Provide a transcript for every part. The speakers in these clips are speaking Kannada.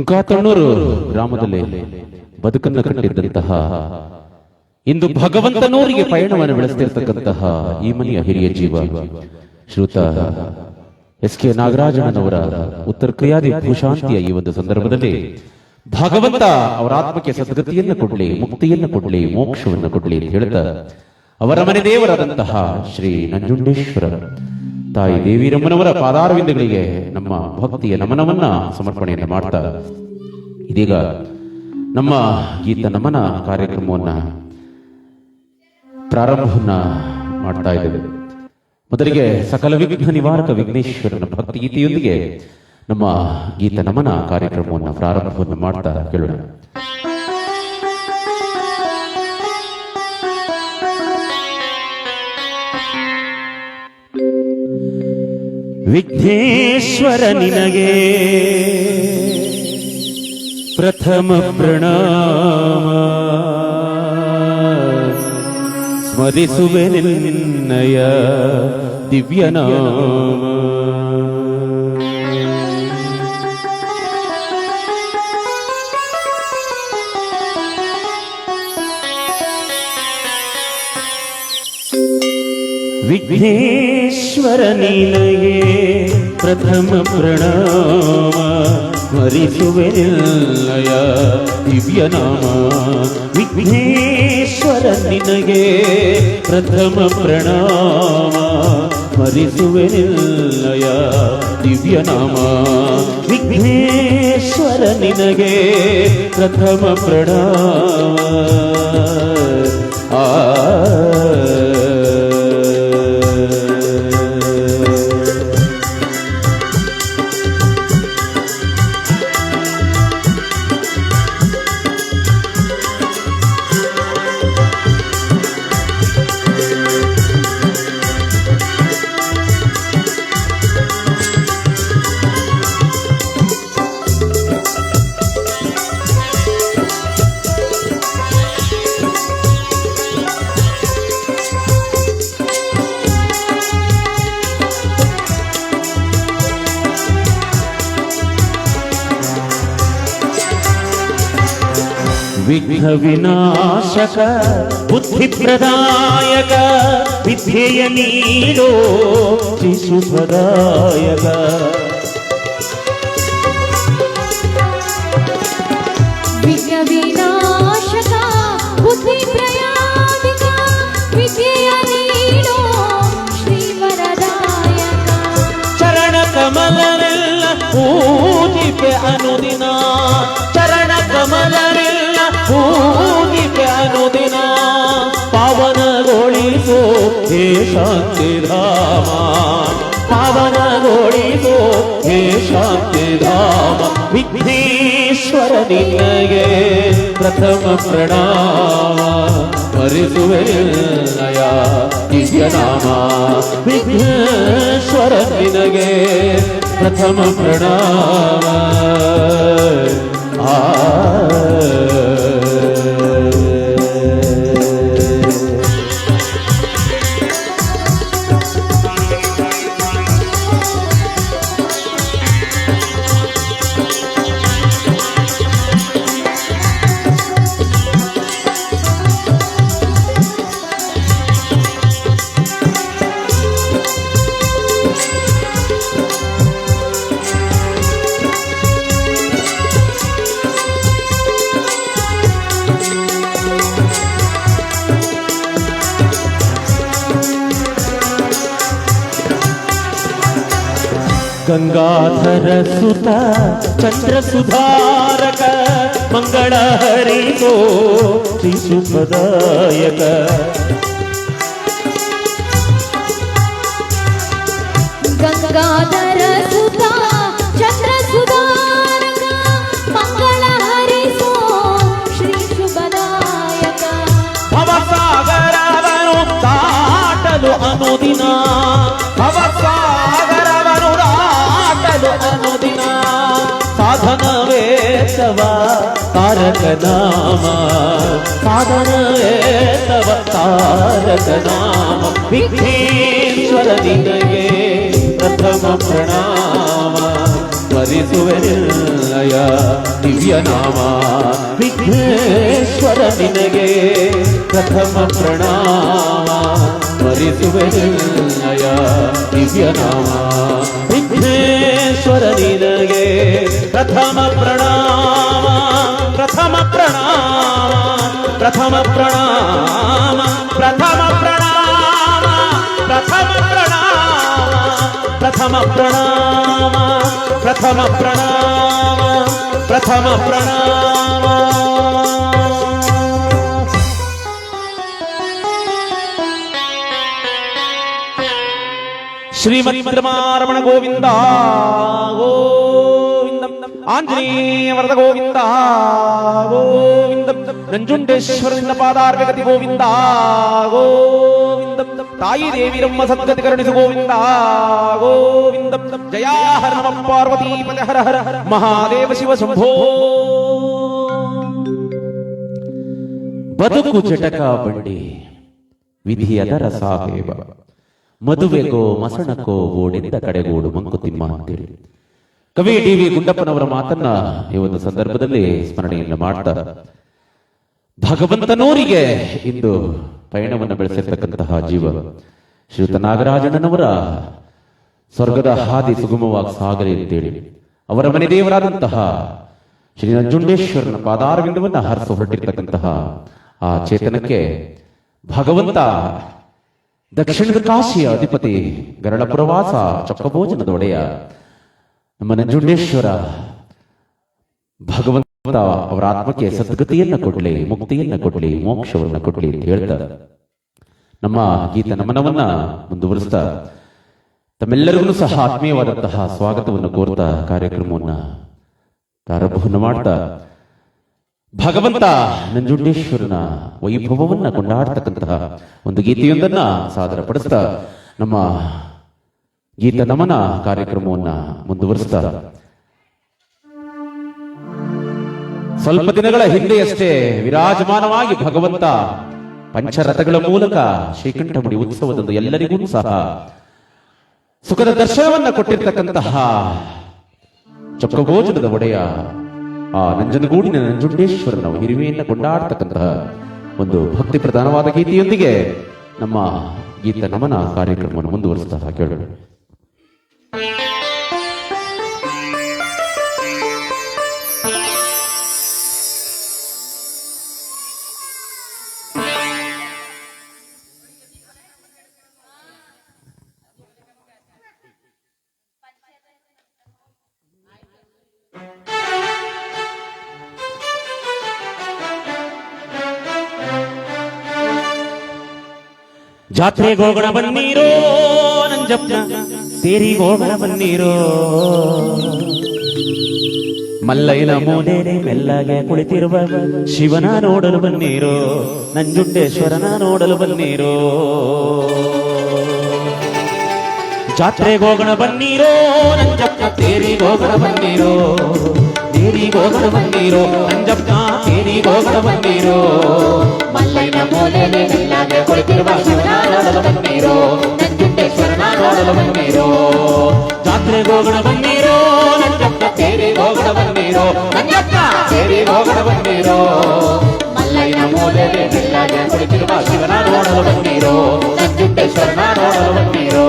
ಸುಂಕಾತಣ್ಣೂರು ಗ್ರಾಮದಲ್ಲಿ ಬದುಕನ್ನು ಕಟ್ಟಿದ್ದಂತಹ, ಇಂದು ಭಗವಂತನೂರಿಗೆ ಪಯಣವನ್ನು ಬೆಳೆಸ್ತಿರ್ತಕ್ಕಂತಹ ಈ ಮನೆಯ ಹಿರಿಯ ಜೀವ ಶ್ರುತ ಎಸ್ ಕೆ ನಾಗರಾಜನವರ ಉತ್ತರ ಕ್ರಿಯಾದಿ ಭೂಶಾಂತಿಯ ಈ ಒಂದು ಸಂದರ್ಭದಲ್ಲಿ ಭಗವಂತ ಅವರ ಆತ್ಮಕ್ಕೆ ಸದ್ಗತಿಯನ್ನು ಕೊಡಲಿ, ಮುಕ್ತಿಯನ್ನು ಕೊಡಲಿ, ಮೋಕ್ಷವನ್ನು ಕೊಡಲಿ ಅಂತ ಹೇಳ್ತಾ ಅವರ ಮನೆ ದೇವರಾದಂತಹ ಶ್ರೀ ನಂಜುಂಡೇಶ್ವರ ತಾಯಿ ದೇವಿ ದೇವಿರಮ್ಮನವರ ಪಾದಾರವಿಂದಗಳಿಗೆ ನಮ್ಮ ಭಕ್ತಿಯ ನಮನವನ್ನ ಸಮರ್ಪಣೆಯನ್ನು ಮಾಡ್ತಾ ಇದೀಗ ನಮ್ಮ ಗೀತ ನಮನ ಕಾರ್ಯಕ್ರಮವನ್ನ ಪ್ರಾರಂಭವನ್ನ ಮಾಡ್ತಾ ಇದ್ದೇವೆ. ಮೊದಲಿಗೆ ಸಕಲ ವಿಘ್ನ ನಿವಾರಕ ವಿಘ್ನೇಶ್ವರನ ಭಕ್ತಿ ಗೀತೆಯೊಂದಿಗೆ ನಮ್ಮ ಗೀತ ನಮನ ಕಾರ್ಯಕ್ರಮವನ್ನು ಪ್ರಾರಂಭವನ್ನು ಮಾಡ್ತಾ ಕೇಳೋಣ. ವಿಘ್ನೇಶ್ವರ ನಿನಗೆ ಪ್ರಥಮ ಪ್ರಣಾಮ ಸ್ಮರಿಸುವೆ ನಿನ್ನಯ ದಿವ್ಯನಾಮ ವಿಘ್ನೇಶ್ವರ ನೀನಗೆ ಪ್ರಥಮ ಪ್ರಣಾಮ. ಸ್ಮರಿಸುವೆಲ್ಲಯ ದಿವ್ಯ ದಿವ್ಯನಾಮ ವಿಘ್ನೇಶ್ವರ ನಿನಗೆ ಪ್ರಥಮ ಪ್ರಣಾಮ. ಸ್ಮರಿಸುವೆಲ್ಲಯ ದಿವ್ಯ ದಿವ್ಯನಾಮ ವಿಘ್ನೇಶ್ವರ ನಿನಗೆ ಪ್ರಥಮ ಪ್ರಣಾಮ. ಆ విఘ వినాశక బుద్ధి ప్రదాయక విధేయ నీరో త్రిశుభదాయక ಶಾಂತಿಧಾಮ ಪಾವನಗೊಳಿಸೋ ಹೇ ಶಾಂತಿಧಾಮ ವಿಘ್ನೇಶ್ವರ ನಿನಗೆ ಪ್ರಥಮ ಪ್ರಣಾಮ. ಸ್ಮರಿಸುವೆ ನಯ ದಿವ್ಯನಾಮ ವಿಘ್ನೇಶ್ವರ ನಿನಗೆ ಪ್ರಥಮ ಪ್ರಣಾಮ. ಆ गङ्गाधरसुत चन्द्रसुधारक मङ्गलहरिको त्रिसुखदायक गङ्गाधर तारकनामा। साधनतव तारकनाम। विघ्नेश्वर निनगे प्रथम प्रणाम। ಸ್ಮರಿಸುವೆನಿಲ್ಲಯ ದಿವ್ಯನಾಮ ವಿಘ್ನೇಶ್ವರ ನಿನಗೆ ಪ್ರಥಮ ಪ್ರಣಾಮ ಸ್ಮರಿಸುವೆನಿಲ್ಲಯ ದಿವ್ಯನಾಮ ವಿಘ್ನೇಶ್ವರ ನಿನಗೆ ಪ್ರಥಮ ಪ್ರಣಾಮ प्रथम प्रणाम प्रथम प्रणाम प्रथम प्रणाम प्रथम प्रणाम प्रथम प्रणाम प्रथम प्रणाम प्रथम प्रणाम श्रीमद्रमारमण गोविन्दा गो ಆಂಜನೇಯ ವರದ ಗೋವಿಂದ ಗೋವಿಂದ ನಂಜುಂಡೇಶ್ವರದಿಂದ ಪಾದಾರ್ಗತಿ ಗೋವಿಂದ ಗೋವಿಂದ ತಾಯಿ ದೇವಿರಮ್ಮ ಸದ್ಗತಿ ಕರುಣಿಸು ಗೋವಿಂದ ಗೋವಿಂದ ಜಯಾ ಹರ ನಮ ಪಾರ್ವತಿ ಪದ ಹರ ಹರ ಮಹಾದೇವ ಶಿವ ಶಂಭೋ ಬದುಕು ಜಟಕ ಬಂಡಿ ವಿಧಿಯದರ ಸಾಹೇಬ ಮದುವೆಗೋ ಮಸಣಕ್ಕೋ ಓಡಿದ್ದ ಕಡೆಗೋಡು ಮಂಕುತಿಮ್ಮ ಅಂತೇಳಿ ಕವಿ ಡಿ ವಿ ಗುಂಡಪ್ಪನವರ ಮಾತನ್ನ ಈ ಒಂದು ಸಂದರ್ಭದಲ್ಲಿ ಸ್ಮರಣೆಯನ್ನು ಮಾಡ್ತಾ. ಭಗವಂತನೂರಿಗೆ ಇಂದು ಪಯಣವನ್ನು ಬೆಳೆಸಿರ್ತಕ್ಕಂತಹ ಜೀವ. ಶ್ರೀಯುತ ನಾಗರಾಜಣ್ಣನವರ ಸ್ವರ್ಗದ ಹಾದಿ ಸುಗಮವಾಗಿ ಸಾಗಲಿ ಅಂತೇಳಿ. ಅವರ ಮನೆ ದೇವರಾದಂತಹ ಶ್ರೀ ನಂಜುಂಡೇಶ್ವರನ ಪಾದಾರವಿಂದವನ್ನ ಹರಸು ಹೊರಟಿರ್ತಕ್ಕಂತಹ ಆ ಚೇತನಕ್ಕೆ ಭಗವಂತ ದಕ್ಷಿಣದ ಕಾಶಿಯ ಅಧಿಪತಿ ಗರಳಪುರವಾಸ ಚೊಕ್ಕಭೋಜನದ ಒಡೆಯ ನಮ್ಮ ನಂಜುಂಡೇಶ್ವರ ಭಗವಂತ ಅವರ ಆತ್ಮಕ್ಕೆ ಸದ್ಗತಿಯನ್ನು ಕೊಡ್ಲಿ, ಮುಕ್ತಿಯನ್ನು ಕೊಡ್ಲಿ, ಮೋಕ್ಷವನ್ನು ಕೊಡ್ಲಿ ಅಂತ ಹೇಳ್ತಾ. ನಮ್ಮ ಗೀತ ನಮನವನ್ನ ಮುಂದುವರಿಸ್ತಾ, ತಮ್ಮೆಲ್ಲರಿಗೂ ಸಹ ಆತ್ಮೀಯವಾದಂತಹ ಸ್ವಾಗತವನ್ನು ಕೋರ್ತಾ ಕಾರ್ಯಕ್ರಮವನ್ನ ಪ್ರಾರಂಭವನ್ನು ಮಾಡ್ತಾ. ಭಗವಂತ ನಂಜುಂಡೇಶ್ವರನ ವೈಭವವನ್ನ ಕೊಂಡಾಡ್ತಕ್ಕಂತಹ ಒಂದು ಗೀತೆಯೊಂದನ್ನ ಸಾದರ ಪಡಿಸ್ತಾ ನಮ್ಮ ಗೀತ ನಮನ ಕಾರ್ಯಕ್ರಮವನ್ನ ಮುಂದುವರಿಸ್ತಾ ಸ್ವಲ್ಪ ದಿನಗಳ ಹಿಂದೆಯಷ್ಟೇ ವಿರಾಜಮಾನವಾಗಿ ಭಗವಂತ ಪಂಚರಥಗಳ ಮೂಲಕ ಶ್ರೀಕಂಠಮುಡಿ ಉತ್ಸವದಂದು ಎಲ್ಲರಿಗೂ ಸಹ ಸುಖದ ದರ್ಶನವನ್ನ ಕೊಟ್ಟಿರ್ತಕ್ಕಂತಹ ಚೊಕ್ಕಭೋಜನದ ಒಡೆಯ ಆ ನಂಜನಗೂಡಿನ ನಂಜುಂಡೇಶ್ವರನ ಹಿರಿಮೆಯನ್ನು ಕೊಂಡಾಡ್ತಕ್ಕಂತಹ ಒಂದು ಭಕ್ತಿ ಪ್ರಧಾನವಾದ ಗೀತೆಯೊಂದಿಗೆ ನಮ್ಮ ಗೀತ ನಮನ ಕಾರ್ಯಕ್ರಮವನ್ನು ಮುಂದುವರಿಸ್ತಾ ಕೇಳೋಣ. ಜಾತ್ರೆಗೆ ಹೋಗೋಣ ಬನ್ನೀರೋ ನಂಜಪ್ಪ ತೇರಿಗೆ ಹೋಗೋಣ ಬನ್ನೀರೋ ಮಲ್ಲಯ್ಯನ ಮೂಲೆಯಲ್ಲಿ ಮೆಲ್ಲಗೆ ಕುಳಿತಿರುವ ಶಿವನ ನೋಡಲು ಬನ್ನೀರೋ ನಂಜುಂಡೇಶ್ವರನ ನೋಡಲು ಬನ್ನೀರೋ ಜಾತ್ರೆಗೆ ಹೋಗೋಣ ಬನ್ನೀರೋ ನಂಜಪ್ಪ ತೇರಿಗೆ ಹೋಗೋಣ ಬನ್ನೀರೋ ತೇರಿಗೆ ಹೋಗೋಣ ಬನ್ನೀರೋ ನಂಜಪ್ಪ ತೇರಿಗೆ ಹೋಗೋಣ ಬನ್ನೀರೋ ಮಲ್ಲಯ್ಯನ ಮೂಲೆಯಲ್ಲಿ ಮೆಲ್ಲಗೆ ಕುಳಿತಿರುವ ಶಿವನ ನೋಡಲು ಬನ್ನಿರೋ ನಂಜುಂಡೇಶ್ವರನ ನೋಡಲು ಬನ್ನಿರೋ ಜಾತ್ರೆಗೆ ಹೋಗೋಣ ಬನ್ನೀರೋ ನಂಜಪ್ಪ ತೇರಿಗೆ ಹೋಗೋಣ ಬನ್ನೀರೋ ನಂಜಪ್ಪ ತೇರಿಗೆ ಹೋಗೋಣ ಬನ್ನೀರೋ ಮಲ್ಲಯ್ಯನ ಮೂಲೆಯಲ್ಲಿ ಮೆಲ್ಲಗೆ ಕುಳಿತಿರುವ ಶಿವನ ನೋಡಲು ಬನ್ನೀರೋ ನಂಜುಂಡೇಶ್ವರನ ನೋಡಲು ಬನ್ನೀರೋ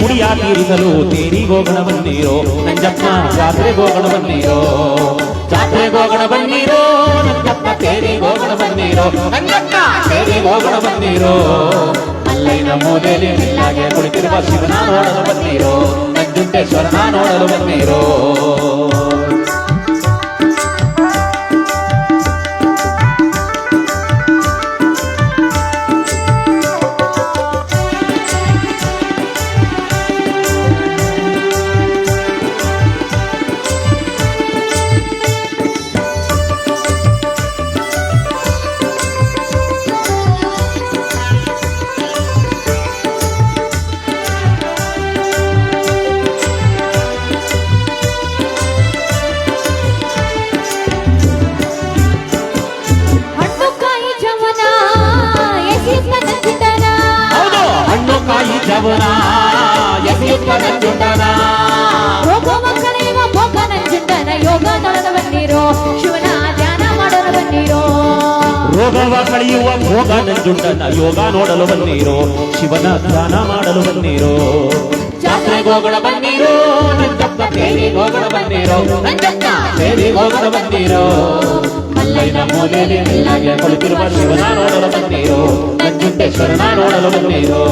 ಮುಡಿಯ ತೀರಿಸಲು ತೇರಿ ಗೋಗಣ ಬಂದಿರೋ ನಂಜಪ್ಪ ಜಾತ್ರೆ ಗೋಗಣ ಬಂದಿರೋ ಜಾತ್ರೆ ಗೋಗಣ ಬಂದಿರೋ ನಂಜಪ್ಪ ತೇರಿ ಗೋಗಣ ಬಂದಿರೋ ನಂಜಪ್ಪ ತೇರಿ ಗೋಗಣ ಬಂದಿರೋ ಮಲ್ಲಯ್ಯನ ಮೂಲೆಯಲ್ಲಿ ಕುಳಿತಿರುವ ಶಿವನ ನೋಡಲು ಬಂದಿರೋ. ನಂಜುಂಟೇಶ್ವರನ ನೋಡಲು ಬನ್ನಿರೋ ರೋಗವ ಕಳೆಯುವ ಭೋಗ ನಂಜುಂಡನ ಯೋಗ ನೋಡಲು ಬನ್ನಿರೋ ಶಿವನ ಧ್ಯಾನ ಮಾಡಲು ಬನ್ನಿರೋ ಜಾತ್ರೆಗೆ ಹೋಗೋಣ ಬನ್ನಿರೋ ನಂಜಪ್ಪ ತೇರಿಗೆ ಹೋಗೋಣ ಬನ್ನಿರೋ ನಂಜಪ್ಪ ತೇರಿಗೆ ಹೋಗೋಣ ಬನ್ನಿರೋ ಮಲ್ಲೈನ ಮೂಲೆಯಲ್ಲಿ ಮಿಲ್ಲಾಗೆ ಕುಳಿತಿರುವ ಶಿವನ ನೋಡಲು ಬನ್ನಿರೋ ನಂಜುಂಡೇಶ್ವರನ ನೋಡಲು ಬನ್ನಿರೋ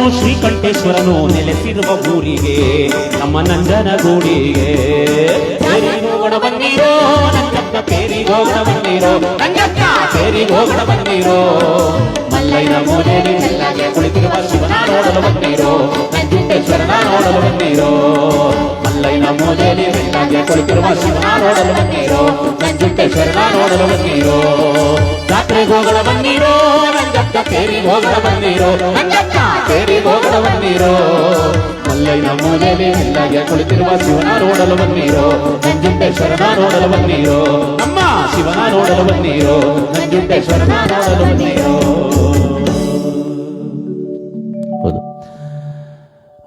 ಶ್ರೀಕಂಠೇಶ್ವರನು ನೆಲೆಸಿರುವ ಊರಿಗೆ ನಮ್ಮ ನಂಜನ ಗೂಡಿಗೆ ತೇರಿಗೆ ಹೋಗೋಣ ಬನ್ನಿರೋ ನಂಜಪ್ಪ ತೇರಿಗೆ ಹೋಗೋಣ ಬನ್ನಿರೋ ನಂಜಪ್ಪ ತೇರಿಗೆ ಹೋಗೋಣ ಬನ್ನಿರೋ ಮಲ್ಲೈನ ಮೂಲೆಯಲ್ಲಿ ಮೆಲ್ಲಗೆ ಕುಳಿತಿರುವ ಶಿವನ ನೋಡಲು ಬನ್ನಿರೋ ನಂಜುಂಡೇಶ್ವರನ ನೋಡಲು ಬನ್ನಿರೋ ಮಲ್ಲೈನ ಮೂಲೆಯಲ್ಲಿ ಮೆಲ್ಲಗೆ ಕುಳಿತಿರುವ ಶಿವನ ನೋಡಲು ಬನ್ನಿರೋ ನಂಜುಂಡೇಶ್ವರನ ನೋಡಲು ಬನ್ನಿರೋ ಜಾತ್ರೆಗೆ ಹೋಗೋಣ ಬನ್ನಿರೋ ನಂಜಪ್ಪ ತೇರಿಗೆ ಹೋಗೋಣ ಬನ್ನಿರೋ ನಂಜಪ್ಪ ತೇರಿಗೆ ಹೋಗೋಣ ಬನ್ನಿರೋ ಮಲ್ಲೈನ ಮೂಲೆಯಲ್ಲಿ ಮೆಲ್ಲಗೆ ಕುಳಿತಿರುವ ಶಿವನ ನೋಡಲು ಬನ್ನಿರೋ ನಂಜುಂಡೇಶ್ವರನ ನೋಡಲು ಬನ್ನಿರೋ ನಮ್ಮ ಶಿವನ ನೋಡಲು ಬನ್ನಿರೋ ನಂಜುಂಡೇಶ್ವರನ ನೋಡಲು ಬನ್ನಿರೋ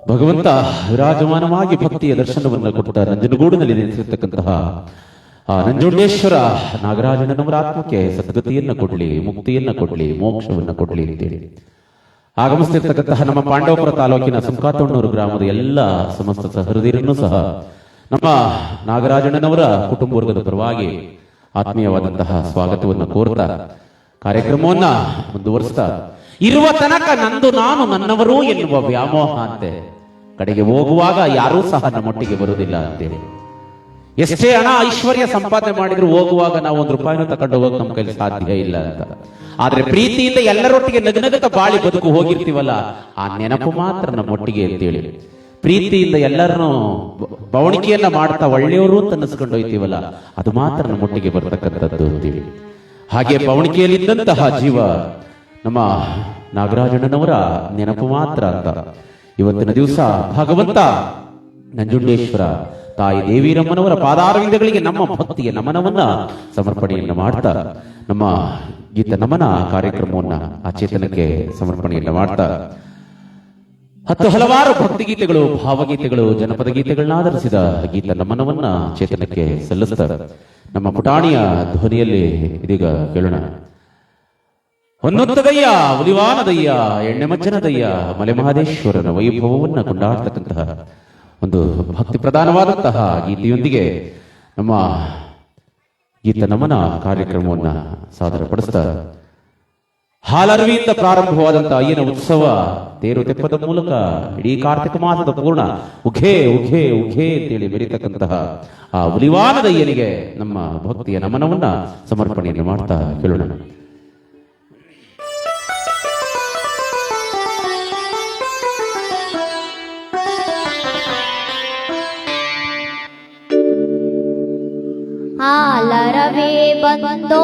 ಭಗವಂತ ವಿರಾಜಮಾನವಾಗಿ ಭಕ್ತಿಯ ದರ್ಶನವನ್ನು ಕೊಟ್ಟ ನಂಜನಗೂಡಿನಲ್ಲಿ ನೆಲೆಸಿರ್ತಕ್ಕಂತಹ ಆ ನಂಜುಂಡೇಶ್ವರ ನಾಗರಾಜನವರ ಆತ್ಮಕ್ಕೆ ಸದ್ಗತಿಯನ್ನ ಕೊಡ್ಲಿ, ಮುಕ್ತಿಯನ್ನ ಕೊಡ್ಲಿ, ಮೋಕ್ಷವನ್ನ ಕೊಡ್ಲಿ ಅಂತೇಳಿ. ಆಗಮಿಸ್ತಿರ್ತಕ್ಕಂತಹ ನಮ್ಮ ಪಾಂಡವಪುರ ತಾಲೂಕಿನ ಸುಂಕಾತೊಣ್ಣೂರು ಗ್ರಾಮದ ಎಲ್ಲ ಸಮಸ್ತ ಸಹೃದಯರನ್ನು ಸಹ ನಮ್ಮ ನಾಗರಾಜಣ್ಣನವರ ಕುಟುಂಬ ವರ್ಗದ ಪರವಾಗಿ ಆತ್ಮೀಯವಾದಂತಹ ಸ್ವಾಗತವನ್ನು ಕೋರ್ತಾ ಕಾರ್ಯಕ್ರಮವನ್ನ ಮುಂದುವರಿಸ್ತಾ, ಇರುವ ತನಕ ನಂದು ನಾನು ನನ್ನವರು ಎನ್ನುವ ವ್ಯಾಮೋಹ ಅಂತೆ. ಕಡೆಗೆ ಹೋಗುವಾಗ ಯಾರೂ ಸಹ ನಮ್ಮೊಟ್ಟಿಗೆ ಬರುವುದಿಲ್ಲ ಅಂತೇಳಿ. ಎಷ್ಟೇ ಹಣ ಐಶ್ವರ್ಯ ಸಂಪಾದನೆ ಮಾಡಿದ್ರು ಹೋಗುವಾಗ ನಾವು ಒಂದು ರೂಪಾಯಿನೂ ತಕೊಂಡು ಹೋಗಕ್ಕೆ ನಮ್ಮ ಕೈಲಿ ಸಾಧ್ಯ ಇಲ್ಲ ಅಂತ. ಆದ್ರೆ ಪ್ರೀತಿಯಿಂದ ಎಲ್ಲರೊಟ್ಟಿಗೆ ನಗನಗತ ಬಾಳಿ ಬದುಕು ಹೋಗಿರ್ತೀವಲ್ಲ, ಆ ನೆನಪು ಮಾತ್ರ ನಮ್ಮೊಟ್ಟಿಗೆ ಅಂತೇಳಿ. ಪ್ರೀತಿಯಿಂದ ಎಲ್ಲರನ್ನು ಬವಣಿಕೆಯನ್ನ ಮಾಡ್ತಾ ಒಳ್ಳೆಯವರು ಅಂತ ಅನ್ನಿಸ್ಕೊಂಡು ಹೋಯ್ತೀವಲ್ಲ, ಅದು ಮಾತ್ರ ನಮ್ಮೊಟ್ಟಿಗೆ ಬರ್ತಕ್ಕಂಥದ್ದು ಅಂತೀವಿ ಹಾಗೆ ಬವಣಿಗೆಯಲ್ಲಿದ್ದಂತಹ ಜೀವ ನಮ್ಮ ನಾಗರಾಜಣ್ಣನವರ ನೆನಪು ಮಾತ್ರ ಅಂತ. ಇವತ್ತಿನ ದಿವಸ ಭಗವಂತ ನಂಜುಂಡೇಶ್ವರ ತಾಯಿ ದೇವಿರಮ್ಮನವರ ಪಾದಾರವಿಂದಗಳಿಗೆ ನಮ್ಮ ಭಕ್ತಿಯ ನಮನವನ್ನ ಸಮರ್ಪಣೆಯನ್ನು ಮಾಡ್ತಾ ನಮ್ಮ ಗೀತ ನಮನ ಕಾರ್ಯಕ್ರಮವನ್ನ ಆ ಚೇತನಕ್ಕೆ ಸಮರ್ಪಣೆಯನ್ನ ಮಾಡ್ತಾ. ಹತ್ತು ಹಲವಾರು ಭಕ್ತಿಗೀತೆಗಳು ಭಾವಗೀತೆಗಳು ಜನಪದ ಗೀತೆಗಳನ್ನ ಆಧರಿಸಿದ ಗೀತ ನಮನವನ್ನ ಚೇತನಕ್ಕೆ ಸಲ್ಲಿಸ್ತಾರೆ ನಮ್ಮ ಪುಟಾಣಿಯ ಧ್ವನಿಯಲ್ಲಿ ಇದೀಗ ಕೇಳೋಣ. ಹೊನ್ನೊತ್ತದಯ್ಯ ಉದಿವಾನದಯ್ಯ ಎಣ್ಣೆ ಮಜ್ಜನದಯ್ಯ ಮಲೆಮಹದೇಶ್ವರನ ವೈಭವವನ್ನ ಕೊಂಡಾಡ್ತಕ್ಕಂತಹ ಒಂದು ಭಕ್ತಿ ಪ್ರಧಾನವಾದಂತಹ ಗೀತೆಯೊಂದಿಗೆ ನಮ್ಮ ಗೀತ ನಮನ ಕಾರ್ಯಕ್ರಮವನ್ನ ಸಾದರಪಡಿಸ್ತಾ ಹಾಲರವಿಯಿಂದ ಪ್ರಾರಂಭವಾದಂತಹ ಅಯ್ಯನ ಉತ್ಸವ ತೇರು ತೆಪ್ಪದ ಮೂಲಕ ಇಡೀ ಕಾರ್ತಿಕ ಮಾಸದ ಪೂರ್ಣ ಉಘೇ ಉಘೇ ಉಘೇ ಅಂತೇಳಿ ಬೆರೀತಕ್ಕಂತಹ ಆ ಉಲಿವಾನದ ಅಯ್ಯನಿಗೆ ನಮ್ಮ ಭಕ್ತಿಯ ನಮನವನ್ನ ಸಮರ್ಪಣೆಯನ್ನು ಮಾಡ್ತಾ ಕೇಳೋಣ. ಹಾಲರವಿ ಬಂದೋ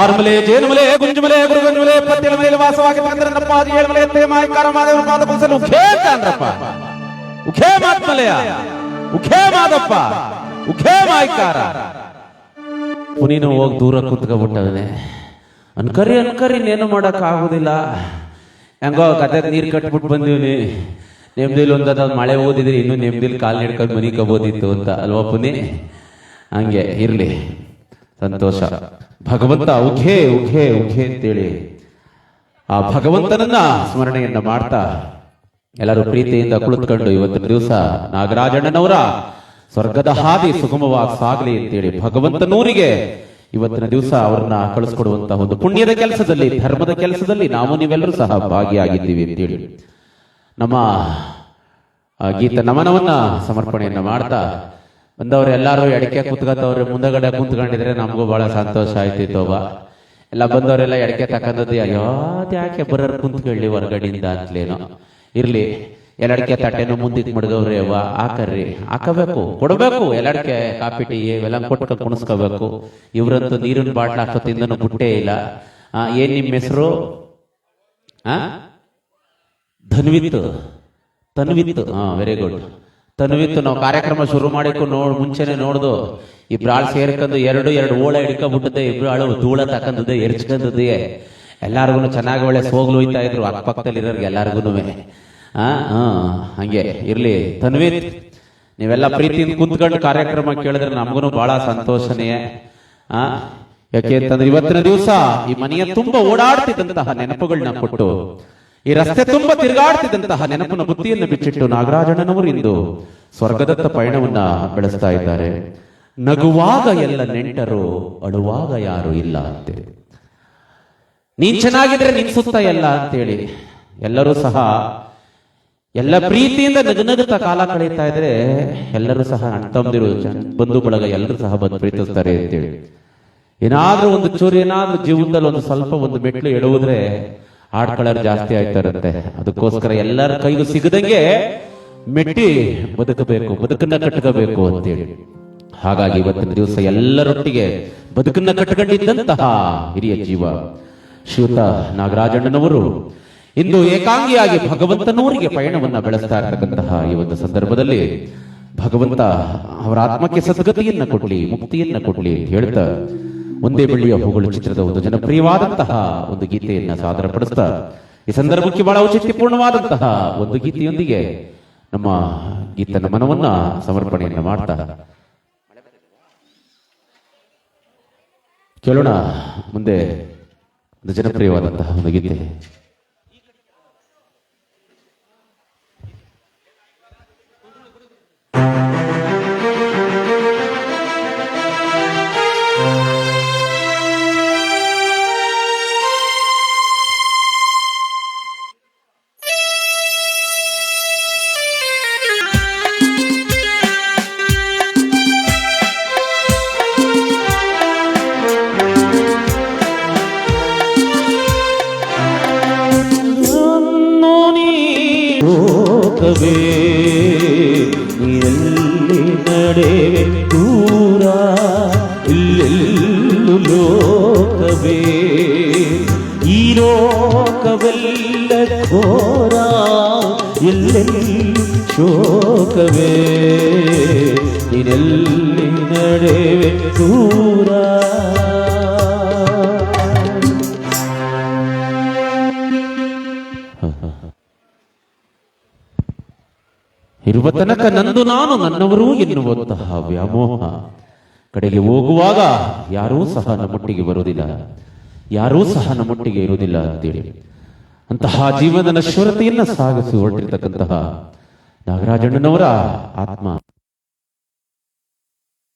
ಆರುಮಲೆ, ಜೇನುಮಲೆ, ಗುಂಜುಮಲೆ ಗುರುಗಂಜುಮಲೆ ಪತ್ತಿನ ಮೇಲೆ ವಾಸವಾಗಿ ತಂದ್ರಪ್ಪ ಏಳುಮಲೆ ತೇಮಾಯ ಕಾರಮಾದೇವರ ಪಾದ ಕುಸಲು ಉಖೇ ಅಂದ್ರಪ್ಪ ಉಖೇ ಮಾತ್ಮಲೆಯ, ಉಖೇ ಮಾದಪ್ಪ, ಉಖೇ ಮಾಯ್ಕಾರ. ಪುನೀನು ಹೋಗಿ ದೂರ ಕುತ್ಕೊಬಿಟ್ಟವನೆ ಅನ್ಕರಿ ಅನ್ಕರಿ, ಇನ್ನೇನು ಮಾಡಕ್ ಆಗುದಿಲ್ಲ. ಹೆಂಗೋ ಕತೆ ನೀರ್ ಕಟ್ಬಿಟ್ಟು ಬಂದಿವ್ನಿ. ನೆಮ್ಮದಿಲಿ ಒಂದಾದ ಮಳೆ ಓದಿದ್ರೆ, ಇನ್ನು ನೆಮ್ಮದಿಲಿ ಕಾಲ್ ಮನಿ ಕಬೋದಿತ್ತು ಅಂತ. ಅಲ್ವಾ ಪುನಿ? ಹಂಗೆ, ಇರ್ಲಿ. ಸಂತೋಷ. ಭಗವಂತ ಉಘೆ ಉಘೆ ಉಘೆ ಅಂತೇಳಿ ಆ ಭಗವಂತನನ್ನ ಸ್ಮರಣೆಯನ್ನ ಮಾಡ್ತಾ ಎಲ್ಲರೂ ಪ್ರೀತಿಯಿಂದ ಕುಳಿತುಕೊಂಡು ಇವತ್ತಿನ ದಿವಸ ನಾಗರಾಜಣ್ಣನವರ ಸ್ವರ್ಗದ ಹಾದಿ ಸುಗಮವಾಗಿ ಸಾಗಲಿ ಅಂತೇಳಿ ಭಗವಂತನೂರಿಗೆ ಇವತ್ತಿನ ದಿವಸ ಅವರನ್ನ ಕಳಿಸ್ಕೊಡುವಂತಹ ಒಂದು ಪುಣ್ಯದ ಕೆಲಸದಲ್ಲಿ ಧರ್ಮದ ಕೆಲಸದಲ್ಲಿ ನಾವು ನೀವೆಲ್ಲರೂ ಸಹ ಭಾಗಿಯಾಗಿದ್ದೀವಿ ಅಂತೇಳಿ ನಮ್ಮ ಗೀತ ನಮನವನ್ನ ಸಮರ್ಪಣೆಯನ್ನ ಮಾಡ್ತಾ ಬಂದವರು ಎಲ್ಲರೂ ಎಡಕೆ ಕುತ್ಕೊತವ್ರೆ, ಮುಂದಗಡೆ ಕುಂತ್ಕೊಂಡಿದ್ರೆ ನಮಗೂ ಬಹಳ ಸಂತೋಷ ಆಯ್ತಿತ್ತು ತೋಬ. ಎಲ್ಲ ಬಂದವರೆಲ್ಲ ಎಡಕೆ ತಕ್ಕಂಥದ್ದು, ಅಯ್ಯೋ ಯಾಕೆ ಬರೋರು ಕುಂತ್ಕೊಳ್ಳಿ ಹೊರಗಡೆಯಿಂದ ಅಂತಲೇನೋ. ಇರ್ಲಿ ಎಲ್ಲಡಕೆ ತಟ್ಟೆನು ಮುಂದಿಕ್ ಮಡ್ಗವ್ರಿ ಅವ್ವ, ಹಾಕರ್ರಿ, ಹಾಕಬೇಕು, ಕೊಡಬೇಕು ಎಲ್ಲಡಕೆ ಕಾಪಿ ಟೀ, ಇವೆಲ್ಲ ಕೊಟ್ಟು ಕುಣಿಸ್ಕೋಬೇಕು. ಇವ್ರಂತೂ ನೀರಿನ ಬಾಟ್ಲ ತಿಂದನು ಬುಟ್ಟೇ ಇಲ್ಲ. ಏನ್ ನಿಮ್ಮ ಹೆಸರು? ಆ? ಧನ್ವಿತ್ ತನ್ವಿತ್ ಹಾ ವೆರಿ ಗುಡ್ ತನ್ವಿತ್ ನಾವು ಕಾರ್ಯಕ್ರಮ ಶುರು ಮಾಡಿಕೊಂಡು ನೋಡ್ ಮುಂಚೆನೆ ನೋಡ್ದು ಇಬ್ರು ಆಳ್ ಸೇರ್ಕೊಂಡು ಎರಡು ಎರಡು ಓಳ ಹಿಡ್ಕೊಂಡ್ಬಿಟ್ಟದೆ ಇಬ್ರು ಆಳು ಧೂಳ ತಕೊಂಡದೆ ಎರ್ಚ್ಕೊಂಡದೆ ಎಲ್ಲಾರ್ಗು ಚೆನ್ನಾಗಿ ಒಳ್ಳೆ ಸೋಗ್ಲು ಹೋಯ್ತಾ ಇದ್ರು. ಅಕ್ಕಪಕ್ಕದಲ್ಲಿ ಇರೋರ್ಗೆ ಎಲ್ಲಾರ್ಗು ಹಾ ಹಾ ಹಂಗೆ ಇರ್ಲಿ. ತನ್ವಿತ್ ನೀವೆಲ್ಲ ಪ್ರೀತಿಯಿಂದ ಕುಂತ್ಕೊಂಡು ಕಾರ್ಯಕ್ರಮ ಕೇಳಿದ್ರೆ ನಮಗೂ ಬಹಳ ಸಂತೋಷನೇ. ಆ, ಯಾಕೆ ಅಂತಂದ್ರೆ ಇವತ್ತಿನ ದಿವಸ ಈ ಮನೆಯ ತುಂಬಾ ಓಡಾಡ್ತಿದ್ದಂತಹ ನೆನಪುಗಳನ್ನ ಕೊಟ್ಟು ಈ ರಸ್ತೆ ತುಂಬಾ ತಿರುಗಾಡ್ತಿದ್ದಂತಹ ನೆನಪಿನ ಬುತ್ತಿಯನ್ನು ಬಿಚ್ಚಿಟ್ಟು ನಾಗರಾಜಣ್ಣನವರು ಇಂದು ಸ್ವರ್ಗದತ್ತ ಪಯಣವನ್ನ ಬೆಳೆಸ್ತಾ ಇದ್ದಾರೆ. ನಗುವಾಗ ಎಲ್ಲ ನೆಂಟರು ಅಳುವಾಗ ಯಾರು ಇಲ್ಲ ಅಂತೇಳಿ ನೀನ್ ಚೆನ್ನಾಗಿದ್ರೆ ನಿನ್ ಸುತ್ತ ಎಲ್ಲ ಅಂತೇಳಿ ಎಲ್ಲರೂ ಸಹ ಎಲ್ಲ ಪ್ರೀತಿಯಿಂದ ನಗುನಗುತ್ತಾ ಕಾಲ ಕಳೀತಾ ಇದ್ರೆ ಎಲ್ಲರೂ ಸಹ ಅಣ್ತಂದಿರು ಬಂಧು ಬಳಗ ಎಲ್ಲರೂ ಸಹ ಬಂದು ಪ್ರೀತಿಸ್ತಾರೆ ಅಂತೇಳಿ. ಏನಾದ್ರೂ ಒಂದು ಚೂರು ಏನಾದ್ರೂ ಜೀವನದಲ್ಲಿ ಒಂದು ಸ್ವಲ್ಪ ಒಂದು ಮೆಟ್ಲು ಎಡುವುದ್ರೆ ಆಡ್ಕೊಳ್ಳೋರು ಜಾಸ್ತಿ ಆಯ್ತಾರಂತೆ ಅದಕ್ಕೋಸ್ಕರ ಎಲ್ಲರ ಕೈಗೂ ಸಿಗದಂಗೆ ಮೆಟ್ಟಿ ಬದುಕಬೇಕು, ಬದುಕನ್ನ ಕಟ್ಕೋಬೇಕು ಅಂತೇಳಿ. ಹಾಗಾಗಿ ಇವತ್ತಿನ ದಿವಸ ಎಲ್ಲರೊಟ್ಟಿಗೆ ಬದುಕನ್ನ ಕಟ್ಕೊಂಡಿದ್ದಂತಹ ಹಿರಿಯ ಜೀವ ಶ್ರೀಯುತ ನಾಗರಾಜಣ್ಣನವರು ಇಂದು ಏಕಾಂಗಿಯಾಗಿ ಭಗವಂತನೂರಿಗೆ ಪಯಣವನ್ನ ಬೆಳೆಸ್ತಾ ಇರತಕ್ಕಂತಹ ಈ ಒಂದು ಸಂದರ್ಭದಲ್ಲಿ ಭಗವಂತ ಅವರ ಆತ್ಮಕ್ಕೆ ಸದ್ಗತಿಯನ್ನ ಕೊಡ್ಲಿ ಮುಕ್ತಿಯನ್ನ ಕೊಡ್ಲಿ ಹೇಳ್ತಾ ಒಂದೇ ಬೆಳ್ಳಿಯ ಹೂಗಳು ಚಿತ್ರದ ಒಂದು ಜನಪ್ರಿಯವಾದಂತಹ ಒಂದು ಗೀತೆಯನ್ನ ಸಾದರಪಡಿಸ್ತಾ, ಈ ಸಂದರ್ಭಕ್ಕೆ ಬಹಳ ಔಚಿತ್ಯಪೂರ್ಣವಾದಂತಹ ಒಂದು ಗೀತೆಯೊಂದಿಗೆ ನಮ್ಮ ಗೀತ ನಮನವನ್ನ ಸಮರ್ಪಣೆಯನ್ನ ಮಾಡ್ತಾ. ಕೇಳೋಣ ಮುಂದೆ ಒಂದು ಜನಪ್ರಿಯವಾದಂತಹ ಒಂದು ಗೀತೆ. ಲೋಕವೇ ദൂരാ ഇല്ലെല്ലു ലോകവേ. ഈ ലോകവല്ല ഘോരാ ഇല്ലെല്ലു ശോകവേ. ഇരല്ലിനടേ ദൂരാ ನಡೆವೆ ದೂರ ಇರುವ ತನಕ ನಂದು ನಾನು ನನ್ನವರು ಎನ್ನುವಂತಹ ವ್ಯಾಮೋಹ. ಕಡೆಗೆ ಹೋಗುವಾಗ ಯಾರೂ ಸಹ ನಮ್ಮೊಟ್ಟಿಗೆ ಬರುವುದಿಲ್ಲ. ಯಾರೂ ಸಹ ನಮ್ಮೊಟ್ಟಿಗೆ ಇರುವುದಿಲ್ಲ ಅಂತೇಳಿ. ಅಂತಹ ಜೀವನ ನಶ್ವರತೆಯನ್ನ ಸಾಗಿಸಿ ಹೊರಟಿರ್ತಕ್ಕಂತಹ ನಾಗರಾಜಣ್ಣನವರ ಆತ್ಮ.